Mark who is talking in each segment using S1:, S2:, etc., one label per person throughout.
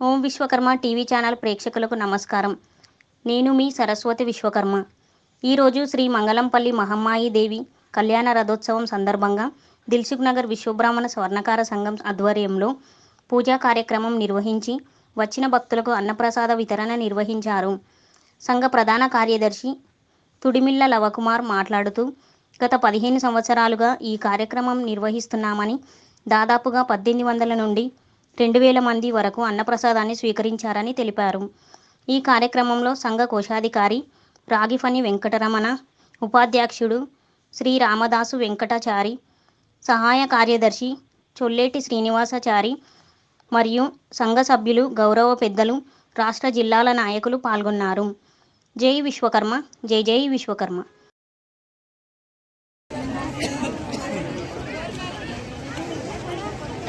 S1: ఓం Vishwakarma TV channel ప్రేక్షకులకు నమస్కారం. నేను మీ సరస్వతి విశ్వకర్మ. ఈరోజు శ్రీ మంగళంపల్లి మహమ్మాయి దేవి కళ్యాణ రథోత్సవం సందర్భంగా దిల్సుఖ్ నగర్ విశ్వబ్రాహ్మణ స్వర్ణకార సంఘం ఆధ్వర్యంలో పూజా కార్యక్రమం నిర్వహించి వచ్చిన భక్తులకు అన్నప్రసాద వితరణ నిర్వహించారు. సంఘ ప్రధాన కార్యదర్శి తుడిమిల్ల లవకుమార్ మాట్లాడుతూ గత పదిహేను సంవత్సరాలుగా ఈ కార్యక్రమం నిర్వహిస్తున్నామని దాదాపుగా పద్దెనిమిది వందల నుండి రెండు వేల మంది వరకు అన్నప్రసాదాన్ని స్వీకరించారని తెలిపారు. ఈ కార్యక్రమంలో సంఘ కోశాధికారి రాగిఫణి వెంకటరమణ ఉపాధ్యక్షుడు శ్రీ రామదాసు వెంకటాచారి సహాయ కార్యదర్శి చొల్లేటి శ్రీనివాసాచారి మరియు సంఘ సభ్యులు గౌరవ పెద్దలు రాష్ట్ర జిల్లాల నాయకులు పాల్గొన్నారు. జై విశ్వకర్మ జై జై విశ్వకర్మ.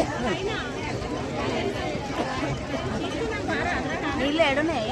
S2: నీళ్ళు ఏడున్నాయి?